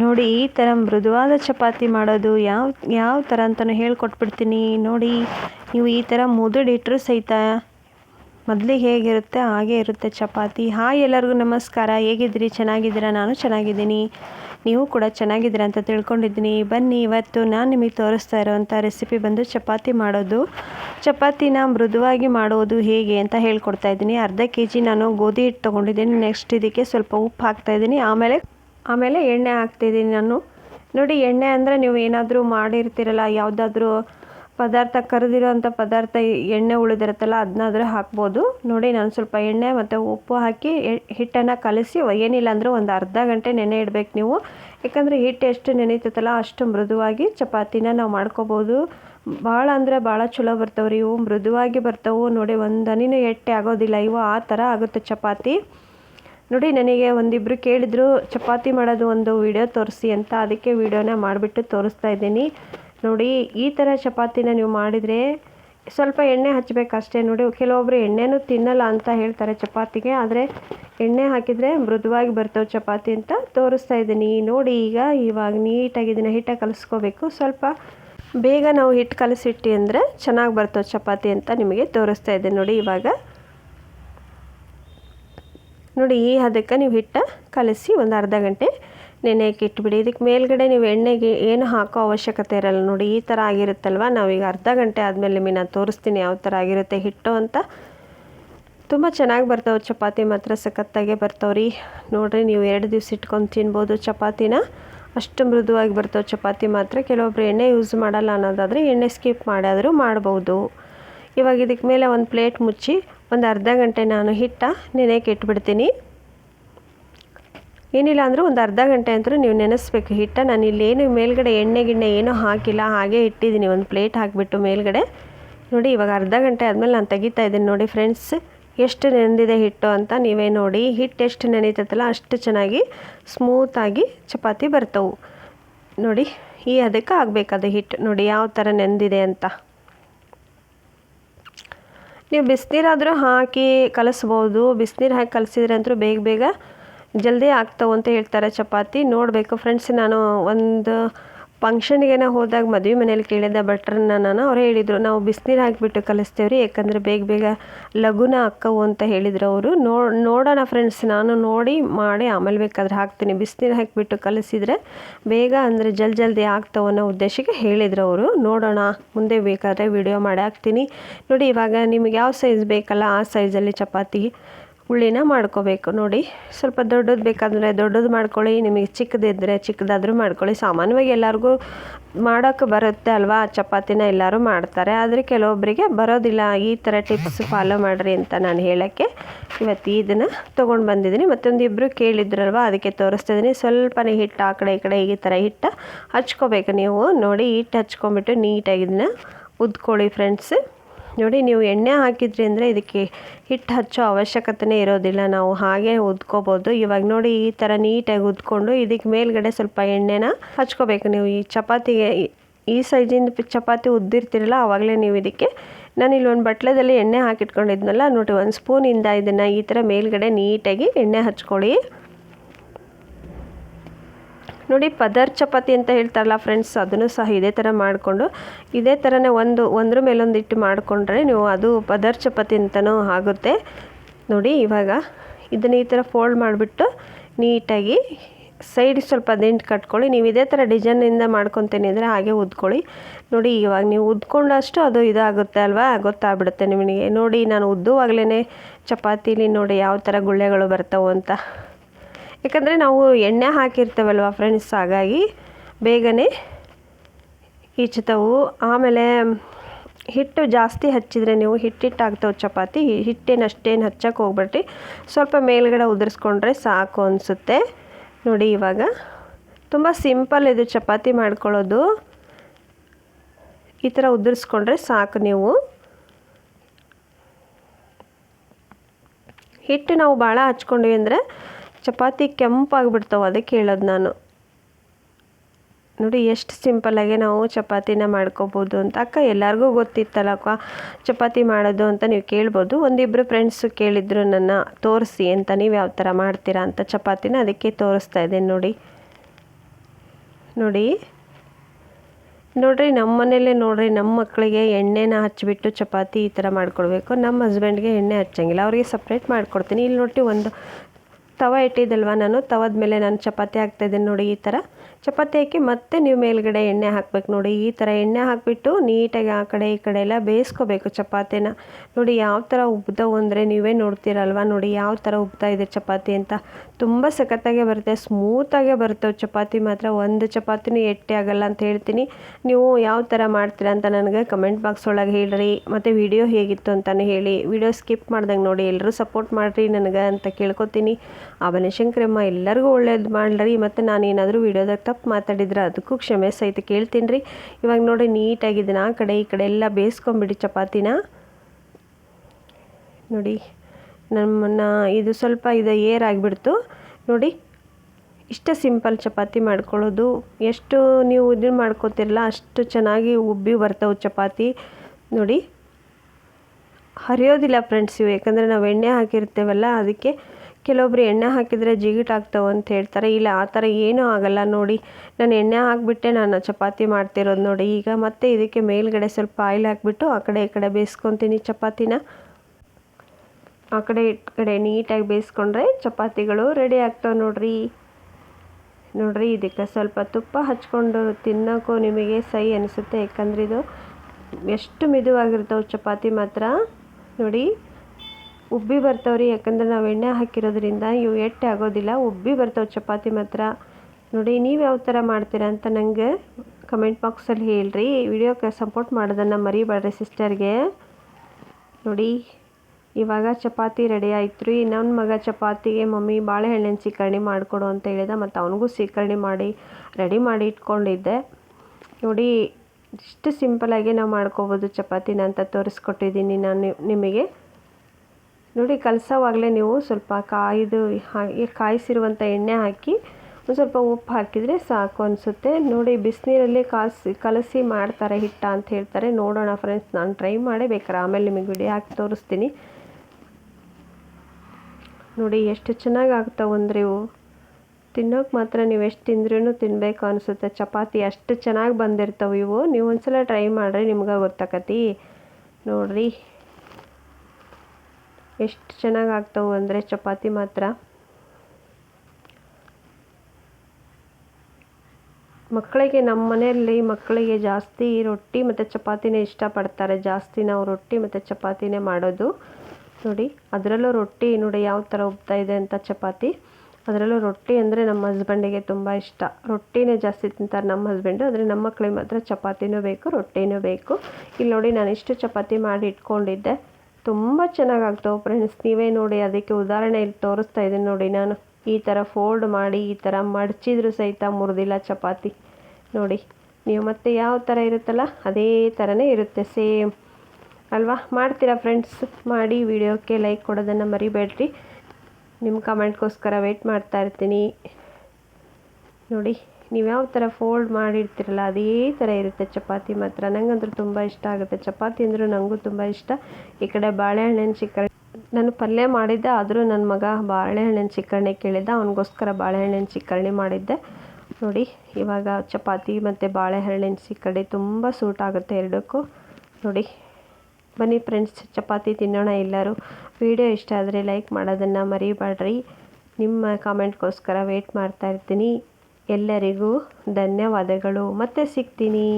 ನೋಡಿ, ಈ ಥರ ಮೃದುವಾದ ಚಪಾತಿ ಮಾಡೋದು ಯಾವ ಯಾವ ಥರ ಅಂತಲೂ ಹೇಳ್ಕೊಟ್ಬಿಡ್ತೀನಿ. ನೋಡಿ, ನೀವು ಈ ಥರ ಮುದುಡಿಟ್ರೂ ಸಹಿತ ಮೊದಲಿಗೆ ಹೇಗಿರುತ್ತೆ, ಹಾಗೇ ಇರುತ್ತೆ ಚಪಾತಿ. ಹಾಯ್ ಎಲ್ಲರಿಗೂ ನಮಸ್ಕಾರ. ಹೇಗಿದ್ದೀರಿ? ಚೆನ್ನಾಗಿದ್ದೀರಾ? ನಾನು ಚೆನ್ನಾಗಿದ್ದೀನಿ. ನೀವು ಕೂಡ ಚೆನ್ನಾಗಿದ್ದೀರಾ ಅಂತ ತಿಳ್ಕೊಂಡಿದ್ದೀನಿ. ಬನ್ನಿ, ಇವತ್ತು ನಾನು ನಿಮಗೆ ತೋರಿಸ್ತಾ ಇರೋವಂಥ ರೆಸಿಪಿ ಬಂದು ಚಪಾತಿ ಮಾಡೋದು. ಚಪಾತಿನ ಮೃದುವಾಗಿ ಮಾಡೋದು ಹೇಗೆ ಅಂತ ಹೇಳ್ಕೊಡ್ತಾ ಇದ್ದೀನಿ. ಅರ್ಧ ಕೆ ಜಿ ನಾನು ಗೋಧಿ ಹಿಟ್ಟು ತೊಗೊಂಡಿದ್ದೀನಿ. ನೆಕ್ಸ್ಟ್ ಇದಕ್ಕೆ ಸ್ವಲ್ಪ ಉಪ್ಪು ಹಾಕ್ತಾಯಿದ್ದೀನಿ ಆಮೇಲೆ ಆಮೇಲೆ ಎಣ್ಣೆ ಹಾಕ್ತಿದ್ದೀನಿ ನಾನು. ನೋಡಿ, ಎಣ್ಣೆ ಅಂದರೆ ನೀವು ಏನಾದರೂ ಮಾಡಿರ್ತೀರಲ್ಲ, ಯಾವುದಾದ್ರೂ ಪದಾರ್ಥ, ಕರೆದಿರೋಂಥ ಪದಾರ್ಥ ಎಣ್ಣೆ ಉಳಿದಿರುತ್ತಲ್ಲ ಅದನ್ನಾದರೂ ಹಾಕ್ಬೋದು. ನೋಡಿ, ನಾನು ಸ್ವಲ್ಪ ಎಣ್ಣೆ ಮತ್ತು ಉಪ್ಪು ಹಾಕಿ ಹಿಟ್ಟನ್ನು ಕಲಸಿ ಏನಿಲ್ಲ ಅಂದರೂ ಒಂದು ಅರ್ಧ ಗಂಟೆ ನೆನೆ ಇಡಬೇಕು ನೀವು. ಯಾಕಂದರೆ ಹಿಟ್ಟು ಎಷ್ಟು ನೆನೀತೈತಲ್ಲ, ಅಷ್ಟು ಮೃದುವಾಗಿ ಚಪಾತಿನ ನಾವು ಮಾಡ್ಕೋಬೋದು. ಭಾಳ ಅಂದರೆ ಭಾಳ ಚಲೋ ಬರ್ತಾವೆ ರೀ ಇವು ಮೃದುವಾಗಿ ಬರ್ತಾವೆ. ನೋಡಿ, ಒಂದು ಹನಿನೂ ಎಟ್ಟೆ ಆಗೋದಿಲ್ಲ, ಇವು ಆ ಥರ ಆಗುತ್ತೆ ಚಪಾತಿ. ನೋಡಿ, ನನಗೆ ಒಂದಿಬ್ಬರು ಕೇಳಿದರು, ಚಪಾತಿ ಮಾಡೋದು ಒಂದು ವಿಡಿಯೋ ತೋರಿಸಿ ಅಂತ ಅದಕ್ಕೆ ವಿಡಿಯೋನ ಮಾಡಿಬಿಟ್ಟು ತೋರಿಸ್ತಾ ಇದ್ದೀನಿ. ನೋಡಿ, ಈ ಥರ ಚಪಾತಿನ ನೀವು ಮಾಡಿದರೆ ಸ್ವಲ್ಪ ಎಣ್ಣೆ ಹಚ್ಚಬೇಕಷ್ಟೇ ನೋಡಿ ಕೆಲವೊಬ್ಬರು ಎಣ್ಣೆನೂ ತಿನ್ನಲ್ಲ ಅಂತ ಹೇಳ್ತಾರೆ ಚಪಾತಿಗೆ, ಆದರೆ ಎಣ್ಣೆ ಹಾಕಿದರೆ ಮೃದುವಾಗಿ ಬರ್ತವೆ ಚಪಾತಿ ಅಂತ ತೋರಿಸ್ತಾ ಇದ್ದೀನಿ. ನೋಡಿ, ಈಗ ಇವಾಗ ನೀಟಾಗಿ ಇದನ್ನು ಹಿಟ್ಟ ಕಲಿಸ್ಕೋಬೇಕು. ಸ್ವಲ್ಪ ಬೇಗ ನಾವು ಹಿಟ್ಟು ಕಲಸಿಟ್ಟು ಅಂದರೆ ಚೆನ್ನಾಗಿ ಬರ್ತವೆ ಚಪಾತಿ ಅಂತ ನಿಮಗೆ ತೋರಿಸ್ತಾ ಇದ್ದೀನಿ. ನೋಡಿ, ಇವಾಗ ನೋಡಿ, ಈ ಹದಕ್ಕೆ ನೀವು ಹಿಟ್ಟು ಕಲಸಿ ಒಂದು ಅರ್ಧ ಗಂಟೆ ನೆನೆಯಕ್ಕೆ ಇಟ್ಬಿಡಿ. ಇದಕ್ಕೆ ಮೇಲ್ಗಡೆ ನೀವು ಎಣ್ಣೆಗೆ ಏನು ಹಾಕೋ ಅವಶ್ಯಕತೆ ಇರಲ್ಲ. ನೋಡಿ, ಈ ಥರ ಆಗಿರುತ್ತಲ್ವ? ನಾವೀಗ ಅರ್ಧ ಗಂಟೆ ಆದಮೇಲೆ ನಿಮಗೆ ನಾನು ತೋರಿಸ್ತೀನಿ ಯಾವ ಥರ ಆಗಿರುತ್ತೆ ಹಿಟ್ಟು ಅಂತ. ತುಂಬ ಚೆನ್ನಾಗಿ ಬರ್ತಾವೆ ಚಪಾತಿ, ಮಾತ್ರ ಸಖತ್ತಾಗೆ ಬರ್ತಾವ್ರಿ ನೋಡಿರಿ, ನೀವು ಎರಡು ದಿವಸ ಇಟ್ಕೊಂಡು ತಿನ್ಬೋದು ಚಪಾತಿನ. ಅಷ್ಟು ಮೃದುವಾಗಿ ಬರ್ತಾವೆ ಚಪಾತಿ ಮಾತ್ರ. ಕೆಲವೊಬ್ರು ಎಣ್ಣೆ ಯೂಸ್ ಮಾಡಲ್ಲ ಅನ್ನೋದಾದರೆ ಎಣ್ಣೆ ಸ್ಕಿಪ್ ಮಾಡಾದರೂ ಮಾಡ್ಬೋದು. ಇವಾಗ ಇದಕ್ಕೆ ಮೇಲೆ ಒಂದು ಪ್ಲೇಟ್ ಮುಚ್ಚಿ ಒಂದು ಅರ್ಧ ಗಂಟೆ ನಾನು ಹಿಟ್ಟ ನೆನೆಯಕ್ಕೆ ಇಟ್ಬಿಡ್ತೀನಿ. ಏನಿಲ್ಲ ಅಂದರೂ ಒಂದು ಅರ್ಧ ಗಂಟೆ ಅಂತೂ ನೀವು ನೆನೆಸ್ಬೇಕು. ಹಿಟ್ಟ ನಾನು ಇಲ್ಲೇನು ಮೇಲ್ಗಡೆ ಎಣ್ಣೆ ಗಿಣ್ಣೆ ಏನೂ ಹಾಕಿಲ್ಲ, ಹಾಗೆ ಇಟ್ಟಿದ್ದೀನಿ. ಒಂದು ಪ್ಲೇಟ್ ಹಾಕಿಬಿಟ್ಟು ಮೇಲ್ಗಡೆ. ನೋಡಿ, ಇವಾಗ ಅರ್ಧ ಗಂಟೆ ಆದಮೇಲೆ ನಾನು ತೆಗಿತಾ ಇದ್ದೀನಿ. ನೋಡಿ ಫ್ರೆಂಡ್ಸ್, ಎಷ್ಟು ನೆನೆದಿದೆ ಹಿಟ್ಟು ಅಂತ ನೀವೇ ನೋಡಿ. ಹಿಟ್ಟು ಎಷ್ಟು ನೆನೀತೈತಲ್ಲ, ಅಷ್ಟು ಚೆನ್ನಾಗಿ ಸ್ಮೂತಾಗಿ ಚಪಾತಿ ಬರ್ತವೆ. ನೋಡಿ, ಈ ಅದಕ್ಕೆ ಆಗಬೇಕಾದ ಹಿಟ್ಟು. ನೋಡಿ, ಯಾವ ಥರ ನೆಂದಿದೆ ಅಂತ. ನೀವು ಬಿಸಿನೀರಾದರೂ ಹಾಕಿ ಕಲಿಸ್ಬೋದು. ಬಿಸಿನೀರು ಹಾಕಿ ಕಲಿಸಿದ್ರೆ ಅಂತೂ ಬೇಗ ಬೇಗ ಜಲ್ದಿ ಅಂತ ಹೇಳ್ತಾರೆ ಚಪಾತಿ. ನೋಡಬೇಕು. ಫ್ರೆಂಡ್ಸ್ ನಾನು ಒಂದು ಫಂಕ್ಷನ್ಗೇನೋ ಹೋದಾಗ ಮದುವೆ ಮನೇಲಿ ಕೇಳಿದ್ದೆ ಭಟ್ರನ್ನ ನಾನು, ಅವರೇ ಹೇಳಿದರು, ನಾವು ಬಿಸಿನೀರು ಹಾಕಿಬಿಟ್ಟು ಕಲಿಸ್ತೇವೆ ರೀ ಯಾಕಂದರೆ ಬೇಗ ಬೇಗ ಲಘುನ ಅಕ್ಕವು ಅಂತ ಹೇಳಿದರು ಅವರು. ನೋಡೋಣ ಫ್ರೆಂಡ್ಸ್ ನಾನು ನೋಡಿ ಮಾಡಿ ಆಮೇಲೆ ಬೇಕಾದ್ರೆ ಹಾಕ್ತೀನಿ. ಬಿಸಿನೀರು ಹಾಕಿಬಿಟ್ಟು ಕಲಿಸಿದರೆ ಬೇಗ ಅಂದರೆ ಜಲ್ ಜಲ್ದಿ ಆಗ್ತಾವ ಅನ್ನೋ ಉದ್ದೇಶಕ್ಕೆ ಹೇಳಿದರು ಅವರು. ನೋಡೋಣ, ಮುಂದೆ ಬೇಕಾದರೆ ವಿಡಿಯೋ ಮಾಡಿ ಹಾಕ್ತೀನಿ. ನೋಡಿ, ಇವಾಗ ನಿಮಗೆ ಯಾವ ಸೈಜ್ ಬೇಕಲ್ಲ, ಆ ಸೈಜಲ್ಲಿ ಚಪಾತಿ ಹುಳಿನ ಮಾಡ್ಕೋಬೇಕು. ನೋಡಿ, ಸ್ವಲ್ಪ ದೊಡ್ಡದು ಬೇಕಾದರೆ ದೊಡ್ಡದು ಮಾಡ್ಕೊಳ್ಳಿ. ನಿಮಗೆ ಚಿಕ್ಕದಿದ್ದರೆ ಚಿಕ್ಕದಾದರೂ ಮಾಡ್ಕೊಳ್ಳಿ. ಸಾಮಾನ್ಯವಾಗಿ ಎಲ್ಲರಿಗೂ ಮಾಡೋಕ್ಕೆ ಬರುತ್ತೆ ಅಲ್ವಾ? ಚಪಾತಿನ ಎಲ್ಲರೂ ಮಾಡ್ತಾರೆ. ಆದರೆ ಕೆಲವೊಬ್ಬರಿಗೆ ಬರೋದಿಲ್ಲ. ಈ ಥರ ಟಿಪ್ಸ್ ಫಾಲೋ ಮಾಡಿರಿ ಅಂತ ನಾನು ಹೇಳೋಕ್ಕೆ ಇವತ್ತು ಇದನ್ನು ತೊಗೊಂಡು ಬಂದಿದ್ದೀನಿ. ಮತ್ತೊಂದು ಇಬ್ಬರು ಕೇಳಿದ್ರಲ್ವ, ಅದಕ್ಕೆ ತೋರಿಸ್ತಾ ಇದ್ದೀನಿ. ಸ್ವಲ್ಪನೇ ಹಿಟ್ಟು ಆ ಕಡೆ ಈ ಕಡೆ ಈ ಥರ ಹಿಟ್ಟು ಹಚ್ಕೋಬೇಕು ನೀವು. ನೋಡಿ, ಹಿಟ್ಟು ಹಚ್ಕೊಂಬಿಟ್ಟು ನೀಟಾಗಿ ಇದನ್ನು ಉದ್ಕೊಳ್ಳಿ ಫ್ರೆಂಡ್ಸ್ ನೋಡಿ, ನೀವು ಎಣ್ಣೆ ಹಾಕಿದ್ರಿ ಅಂದರೆ ಇದಕ್ಕೆ ಹಿಟ್ಟು ಹಚ್ಚೋ ಅವಶ್ಯಕತೆನೇ ಇರೋದಿಲ್ಲ. ನಾವು ಹಾಗೆ ಉದ್ಕೋಬೋದು. ಇವಾಗ ನೋಡಿ, ಈ ಥರ ನೀಟಾಗಿ ಉದ್ಕೊಂಡು ಇದಕ್ಕೆ ಮೇಲ್ಗಡೆ ಸ್ವಲ್ಪ ಎಣ್ಣೆನ ಹಚ್ಕೋಬೇಕು. ನೀವು ಈ ಚಪಾತಿಗೆ, ಈ ಸೈಜಿಂದ ಚಪಾತಿ ಉದ್ದಿರ್ತಿರಲ್ಲ ಆವಾಗಲೇ ನೀವು ಇದಕ್ಕೆ, ನಾನು ಇಲ್ಲಿ ಒಂದು ಬಟ್ಲದಲ್ಲಿ ಎಣ್ಣೆ ಹಾಕಿಟ್ಕೊಂಡಿದ್ನಲ್ಲ, ನೋಡಿ, ಒಂದು ಸ್ಪೂನಿಂದ ಇದನ್ನು ಈ ಥರ ಮೇಲ್ಗಡೆ ನೀಟಾಗಿ ಎಣ್ಣೆ ಹಚ್ಕೊಳ್ಳಿ. ನೋಡಿ ಪದರ್ ಚಪಾತಿ ಅಂತ ಹೇಳ್ತಾರಲ್ಲ ಫ್ರೆಂಡ್ಸ್ ಅದನ್ನು ಸಹ ಇದೇ ಥರ ಮಾಡಿಕೊಂಡು, ಇದೇ ಥರನೇ ಒಂದು, ಒಂದ್ರ ಮೇಲೊಂದು ಇಟ್ಟು ಮಾಡಿಕೊಂಡ್ರೆ ನೀವು ಅದು ಪದರ್ ಚಪಾತಿ ಅಂತಲೂ ಆಗುತ್ತೆ. ನೋಡಿ, ಇವಾಗ ಇದನ್ನು ಈ ಥರ ಫೋಲ್ಡ್ ಮಾಡಿಬಿಟ್ಟು ನೀಟಾಗಿ ಸೈಡ್ ಸ್ವಲ್ಪ ದಿಂಟು ಕಟ್ಕೊಳ್ಳಿ. ನೀವು ಇದೇ ಥರ ಡಿಸೈನಿಂದ ಮಾಡ್ಕೊತೀನಿ ಅಂದರೆ ಹಾಗೆ ಉದ್ಕೊಳ್ಳಿ. ನೋಡಿ, ಇವಾಗ ನೀವು ಉದ್ಕೊಂಡಷ್ಟು ಅದು ಇದಾಗುತ್ತೆ ಅಲ್ವಾ? ಗೊತ್ತಾಗ್ಬಿಡುತ್ತೆ ನಿಮಗೆ. ನೋಡಿ, ನಾನು ಉದ್ದುವಾಗಲೇ ಚಪಾತಿಲಿ ನೋಡಿ ಯಾವ ಥರ ಗುಳ್ಳೆಗಳು ಬರ್ತಾವೆ ಅಂತ. ಯಾಕಂದರೆ ನಾವು ಎಣ್ಣೆ ಹಾಕಿರ್ತೇವಲ್ವ ಫ್ರೆಂಡ್ಸ್ ಹಾಗಾಗಿ ಬೇಗನೆ ಈಚುತ್ತವು ಆಮೇಲೆ ಹಿಟ್ಟು ಜಾಸ್ತಿ ಹಚ್ಚಿದರೆ ನೀವು ಹಿಟ್ಟಿಟ್ಟು ಆಗ್ತಾವೆ ಚಪಾತಿ, ಹಿಟ್ಟೇನು ಅಷ್ಟೇನು ಹಚ್ಚಕ್ಕೆ ಹೋಗ್ಬೇಡ್ರಿ. ಸ್ವಲ್ಪ ಮೇಲ್ಗಡೆ ಉದುರಿಸ್ಕೊಂಡ್ರೆ ಸಾಕು ಅನಿಸುತ್ತೆ. ನೋಡಿ ಇವಾಗ ತುಂಬ ಸಿಂಪಲ್ ಇದು ಚಪಾತಿ ಮಾಡ್ಕೊಳ್ಳೋದು. ಈ ಥರ ಉದುರಿಸ್ಕೊಂಡ್ರೆ ಸಾಕು ನೀವು. ಹಿಟ್ಟು ನಾವು ಭಾಳ ಹಚ್ಕೊಂಡ್ವಿ ಅಂದರೆ ಚಪಾತಿ ಕೆಂಪಾಗಿಬಿಡ್ತಾವೆ ಅದಕ್ಕೆ ಹೇಳೋದು ನಾನು. ನೋಡಿ ಎಷ್ಟು ಸಿಂಪಲ್ಲಾಗಿ ನಾವು ಚಪಾತಿನ ಮಾಡ್ಕೋಬೋದು ಅಂತ. ಅಕ್ಕ, ಎಲ್ಲರಿಗೂ ಗೊತ್ತಿತ್ತಲ್ಲಕ್ಕ ಚಪಾತಿ ಮಾಡೋದು ಅಂತ ನೀವು ಕೇಳ್ಬೋದು. ಒಂದಿಬ್ಬರು ಫ್ರೆಂಡ್ಸು ಕೇಳಿದ್ರು ನನ್ನ, ತೋರಿಸಿ ಅಂತ ನೀವು ಯಾವ ಥರ ಮಾಡ್ತೀರಾ ಅಂತ ಚಪಾತಿನ ಅದಕ್ಕೆ ತೋರಿಸ್ತಾ ಇದ್ದೀನಿ ನೋಡಿ. ನೋಡಿ. ನೋಡ್ರಿ, ನಮ್ಮ ಮನೇಲೆ ನೋಡಿರಿ, ನಮ್ಮ ಮಕ್ಕಳಿಗೆ ಎಣ್ಣೆನ ಹಚ್ಚಿಬಿಟ್ಟು ಚಪಾತಿ ಈ ಥರ ಮಾಡ್ಕೊಳ್ಬೇಕು ನಮ್ಮ ಹಸ್ಬೆಂಡ್ಗೆ ಎಣ್ಣೆ ಹಚ್ಚಂಗಿಲ್ಲ. ಅವರಿಗೆ ಸಪ್ರೇಟ್ ಮಾಡಿಕೊಡ್ತೀನಿ. ಇಲ್ಲಿ ನೋಡಿ ಒಂದು ತವ ಇಟ್ಟಿದ್ದಲ್ವ ನಾನು? ತವದ ಮೇಲೆ ನಾನು ಚಪಾತಿ ಹಾಕ್ತಾಯಿದ್ದೀನಿ ನೋಡಿ ಈ ಥರ. ಚಪಾತಿ ಹಾಕಿ ಮತ್ತೆ ನೀವು ಮೇಲ್ಗಡೆ ಎಣ್ಣೆ ಹಾಕ್ಬೇಕು. ನೋಡಿ, ಈ ಥರ ಎಣ್ಣೆ ಹಾಕಿಬಿಟ್ಟು ನೀಟಾಗಿ ಆ ಕಡೆ ಈ ಕಡೆ ಎಲ್ಲ ಬೇಯಿಸ್ಕೋಬೇಕು ಚಪಾತಿನ. ನೋಡಿ, ಯಾವ ಥರ ಉಬ್ದವು ಅಂದರೆ ನೀವೇ ನೋಡ್ತೀರಲ್ವ? ನೋಡಿ, ಯಾವ ಥರ ಉಬ್ತಾ ಇದೆ ಚಪಾತಿ ಅಂತ. ತುಂಬ ಸಖತ್ತಾಗೆ ಬರುತ್ತೆ ಸ್ಮೂತಾಗೆ ಬರುತ್ತೆ ಚಪಾತಿ ಮಾತ್ರ. ಒಂದು ಚಪಾತಿನೂ ಎಟ್ಟೆ ಆಗಲ್ಲ ಅಂತ ಹೇಳ್ತೀನಿ. ನೀವು ಯಾವ ಥರ ಮಾಡ್ತೀರಾ ಅಂತ ನನಗೆ ಕಮೆಂಟ್ ಬಾಕ್ಸ್ ಒಳಗೆ ಹೇಳ್ರಿ. ಮತ್ತು ವಿಡಿಯೋ ಹೇಗಿತ್ತು ಅಂತಲೇ ಹೇಳಿ. ವಿಡಿಯೋ ಸ್ಕಿಪ್ ಮಾಡ್ದಂಗೆ ನೋಡಿ ಎಲ್ಲರೂ ಸಪೋರ್ಟ್ ಮಾಡಿರಿ ನನಗೆ ಅಂತ ಕೇಳ್ಕೊತೀನಿ. ಆ ಬನಶಂಕರಮ್ಮ, ಎಲ್ಲರಿಗೂ ಒಳ್ಳೇದು ಮಾಡ್ರಿ. ಮತ್ತು ನಾನು ಏನಾದರೂ ವೀಡಿಯೋದಾಗ ತಪ್ಪು ಮಾತಾಡಿದ್ರೆ ಅದಕ್ಕೂ ಕ್ಷಮೆ ಸಹಿತ ಕೇಳ್ತೀನಿ ರೀ. ಇವಾಗ ನೋಡಿ ನೀಟಾಗಿ ಇದನ್ನ ಆ ಕಡೆ ಈ ಕಡೆ ಎಲ್ಲ ಬೇಯಿಸ್ಕೊಂಬಿಡಿ ಚಪಾತಿನ. ನೋಡಿ, ನಮ್ಮನ್ನು ಇದು ಸ್ವಲ್ಪ ಇದು ಏರ್ ಆಗಿಬಿಡ್ತು. ನೋಡಿ, ಇಷ್ಟ ಸಿಂಪಲ್ ಚಪಾತಿ ಮಾಡ್ಕೊಳ್ಳೋದು. ಎಷ್ಟು ನೀವು ಇದನ್ನು ಮಾಡ್ಕೋತಿರಲ್ಲ, ಅಷ್ಟು ಚೆನ್ನಾಗಿ ಉಬ್ಬಿ ಬರ್ತವೆ ಚಪಾತಿ. ನೋಡಿ, ಹರಿಯೋದಿಲ್ಲ ಫ್ರೆಂಡ್ಸ್ ಇವು. ಯಾಕಂದರೆ ನಾವು ಎಣ್ಣೆ ಹಾಕಿರ್ತೇವಲ್ಲ, ಅದಕ್ಕೆ ಕೆಲವೊಬ್ರು ಎಣ್ಣೆ ಹಾಕಿದರೆ ಜಿಗಿಟಾಗ್ತವೆ ಅಂತ ಹೇಳ್ತಾರೆ. ಇಲ್ಲ, ಆ ಥರ ಏನೂ ಆಗಲ್ಲ ನೋಡಿ. ನಾನು ಎಣ್ಣೆ ಹಾಕಿಬಿಟ್ಟೆ, ನಾನು ಚಪಾತಿ ಮಾಡ್ತಿರೋದು ನೋಡಿ. ಈಗ ಮತ್ತೆ ಇದಕ್ಕೆ ಮೇಲ್ಗಡೆ ಸ್ವಲ್ಪ ಆಯಿಲ್ ಹಾಕ್ಬಿಟ್ಟು ಆ ಕಡೆ ಈ ಕಡೆ ಬೇಯಿಸ್ಕೊತೀನಿ ಚಪಾತಿನ. ಆ ಕಡೆ ಈ ಕಡೆ ನೀಟಾಗಿ ಬೇಯಿಸ್ಕೊಂಡ್ರೆ ಚಪಾತಿಗಳು ರೆಡಿ ಆಗ್ತಾವೆ ನೋಡ್ರಿ. ನೋಡ್ರಿ, ಇದಕ್ಕೆ ಸ್ವಲ್ಪ ತುಪ್ಪ ಹಚ್ಕೊಂಡು ತಿನ್ನೋಕ್ಕೂ ನಿಮಗೆ ಸೈ ಅನಿಸುತ್ತೆ. ಯಾಕಂದ್ರೆ ಇದು ಎಷ್ಟು ಮೆದುವಾಗಿರ್ತಾವೆ ಚಪಾತಿ ಮಾತ್ರ. ನೋಡಿ. ಉಬ್ಬಿ ಬರ್ತಾವ್ರಿ, ಯಾಕಂದ್ರೆ ನಾವು ಎಣ್ಣೆ ಹಾಕಿರೋದ್ರಿಂದ ಇವು ಎಟ್ಟೆ ಆಗೋದಿಲ್ಲ. ಉಬ್ಬಿ ಬರ್ತಾವೆ ಚಪಾತಿ ಮಾತ್ರ. ನೋಡಿ, ನೀವು ಯಾವ ಥರ ಮಾಡ್ತೀರಾ ಅಂತ ನನಗೆ ಕಮೆಂಟ್ ಬಾಕ್ಸಲ್ಲಿ ಹೇಳ್ರಿ. ವಿಡಿಯೋಕ್ಕೆ ಸಪೋರ್ಟ್ ಮಾಡೋದನ್ನು ಮರಿಬೇಡ್ರಿ ಸಿಸ್ಟರ್ಗೆ ನೋಡಿ, ಇವಾಗ ಚಪಾತಿ ರೆಡಿ ಆಯ್ತು ರೀ ನನ್ನ ಮಗ ಚಪಾತಿಗೆ ಮಮ್ಮಿ ಬಾಳೆಹಣ್ಣಿನ ಸೀಕರಣೆ ಮಾಡಿಕೊಡು ಅಂತ ಹೇಳಿದ, ಮತ್ತು ಅವನಿಗೂ ಸೀಕರಣೆ ಮಾಡಿ ರೆಡಿ ಮಾಡಿ ಇಟ್ಕೊಂಡಿದ್ದೆ. ನೋಡಿ, ಇಷ್ಟು ಸಿಂಪಲಾಗಿ ನಾವು ಮಾಡ್ಕೋಬೋದು ಚಪಾತಿನ ಅಂತ ತೋರಿಸ್ಕೊಟ್ಟಿದ್ದೀನಿ ನಾನು ನಿಮಗೆ. ನೋಡಿ, ಕಲಸೋವಾಗಲೇ ನೀವು ಸ್ವಲ್ಪ ಕಾಯ್ದು ಹಾಗೆ ಕಾಯಿಸಿರುವಂಥ ಎಣ್ಣೆ ಹಾಕಿ, ಒಂದು ಸ್ವಲ್ಪ ಉಪ್ಪು ಹಾಕಿದರೆ ಸಾಕು ಅನಿಸುತ್ತೆ. ನೋಡಿ, ಬಿಸಿನೀರಲ್ಲಿ ಕಾಸಿ ಕಲಸಿ ಮಾಡ್ತಾರೆ ಹಿಟ್ಟ ಅಂತ ಹೇಳ್ತಾರೆ. ನೋಡೋಣ ಫ್ರೆಂಡ್ಸ್ ನಾನು ಟ್ರೈ ಮಾಡೇ ಬೇಕಾರೆ ಆಮೇಲೆ ನಿಮಗೆ ವಿಡಿಯೋ ಹಾಕಿ ತೋರಿಸ್ತೀನಿ. ನೋಡಿ, ಎಷ್ಟು ಚೆನ್ನಾಗಿ ಆಗ್ತಾವೆ ಅಂದರೆ ಇವು ತಿನ್ನೋಕೆ ಮಾತ್ರ ನೀವು ಎಷ್ಟು ತಿಂದ್ರೂ ತಿನ್ನಬೇಕು ಅನಿಸುತ್ತೆ. ಚಪಾತಿ ಅಷ್ಟು ಚೆನ್ನಾಗಿ ಬಂದಿರ್ತವೆ ಇವು. ನೀವು ಒಂದ್ಸಲ ಟ್ರೈ ಮಾಡಿರಿ ನಿಮ್ಗೆ ಗೊತ್ತಾಕತಿ. ನೋಡಿರಿ ಎಷ್ಟು ಚೆನ್ನಾಗಿ ಆಗ್ತವೆ ಅಂದರೆ ಚಪಾತಿ ಮಾತ್ರ. ಮಕ್ಕಳಿಗೆ ನಮ್ಮ ಮನೆಯಲ್ಲಿ ಮಕ್ಕಳಿಗೆ ಜಾಸ್ತಿ ರೊಟ್ಟಿ ಮತ್ತು ಚಪಾತಿನೇ ಇಷ್ಟಪಡ್ತಾರೆ. ಜಾಸ್ತಿ ನಾವು ರೊಟ್ಟಿ ಮತ್ತು ಚಪಾತಿನೇ ಮಾಡೋದು. ನೋಡಿ, ಅದರಲ್ಲೂ ರೊಟ್ಟಿ ನೋಡಿ ಯಾವ ಥರ ಉಬ್ತಾ ಇದೆ ಅಂತ ಚಪಾತಿ. ಅದರಲ್ಲೂ ರೊಟ್ಟಿ ಅಂದರೆ ನಮ್ಮ ಹಸ್ಬೆಂಡಿಗೆ ತುಂಬ ಇಷ್ಟ. ರೊಟ್ಟಿನೇ ಜಾಸ್ತಿ ತಿಂತಾರೆ ನಮ್ಮ ಹಸ್ಬೆಂಡು ಆದರೆ ನಮ್ಮ ಮಕ್ಕಳಿಗೆ ಮಾತ್ರ ಚಪಾತಿನೂ ಬೇಕು, ರೊಟ್ಟಿನೂ ಬೇಕು. ಇಲ್ಲಿ ನೋಡಿ, ನಾನು ಇಷ್ಟು ಚಪಾತಿ ಮಾಡಿ ಇಟ್ಕೊಂಡಿದ್ದೆ. ತುಂಬ ಚೆನ್ನಾಗಾಗ್ತವೆ ಫ್ರೆಂಡ್ಸ್ ನೀವೇ ನೋಡಿ, ಅದಕ್ಕೆ ಉದಾಹರಣೆ ಇಲ್ಲಿ ತೋರಿಸ್ತಾ ಇದ್ದೀನಿ ನೋಡಿ ನಾನು. ಈ ಥರ ಫೋಲ್ಡ್ ಮಾಡಿ, ಈ ಥರ ಮಡಚಿದ್ರು ಸಹಿತ ಮುರಿದಿಲ್ಲ ಚಪಾತಿ. ನೋಡಿ, ನೀವು ಮತ್ತೆ ಯಾವ ಥರ ಇರುತ್ತಲ್ಲ, ಅದೇ ಥರನೇ ಇರುತ್ತೆ ಸೇಮ್ ಅಲ್ವಾ? ಮಾಡ್ತೀರಾ ಫ್ರೆಂಡ್ಸ್ ಮಾಡಿ ವಿಡಿಯೋಕ್ಕೆ ಲೈಕ್ ಕೊಡೋದನ್ನು ಮರಿಬೇಡ್ರಿ. ನಿಮ್ಮ ಕಮೆಂಟ್ಗೋಸ್ಕರ ವೆಯ್ಟ್ ಮಾಡ್ತಾ ಇರ್ತೀನಿ. ನೋಡಿ, ನೀವು ಯಾವ ಥರ ಫೋಲ್ಡ್ ಮಾಡಿರ್ತೀರಲ್ಲ, ಅದೇ ಥರ ಇರುತ್ತೆ ಚಪಾತಿ ಮಾತ್ರ. ನನಗಂತೂ ತುಂಬ ಇಷ್ಟ ಆಗುತ್ತೆ. ಚಪಾತಿ ಅಂದರೂ ನನಗೂ ತುಂಬ ಇಷ್ಟ. ಈ ಕಡೆ ಬಾಳೆಹಣ್ಣಿನ ಚಿಕನ್ ನಾನು ಪಲ್ಯ ಮಾಡಿದ್ದೆ, ಆದರೂ ನನ್ನ ಮಗ ಬಾಳೆಹಣ್ಣಿನ ಚಿಕ್ಕಣ್ಣೆ ಕೇಳಿದ್ದ, ಅವನಿಗೋಸ್ಕರ ಬಾಳೆಹಣ್ಣಿನ ಚಿಕ್ಕಣ್ಣೆ ಮಾಡಿದ್ದೆ. ನೋಡಿ, ಇವಾಗ ಚಪಾತಿ ಮತ್ತು ಬಾಳೆಹಣ್ಣಿನ ಚಿಕ್ಕಣ್ಣೆ ತುಂಬ ಸೂಟ್ ಆಗುತ್ತೆ ಎರಡಕ್ಕೂ. ನೋಡಿ, ಬನ್ನಿ ಫ್ರೆಂಡ್ಸ್ ಚಪಾತಿ ತಿನ್ನೋಣ ಎಲ್ಲರೂ. ವಿಡಿಯೋ ಇಷ್ಟ ಆದರೆ ಲೈಕ್ ಮಾಡೋದನ್ನು ಮರಿಬೇಡ್ರಿ. ನಿಮ್ಮ ಕಾಮೆಂಟ್ಗೋಸ್ಕರ ವೆಯ್ಟ್ ಮಾಡ್ತಾ ಇರ್ತೀನಿ. ಎಲ್ಲರಿಗೂ ಧನ್ಯವಾದಗಳು. ಮತ್ತೆ ಸಿಗ್ತೀನಿ.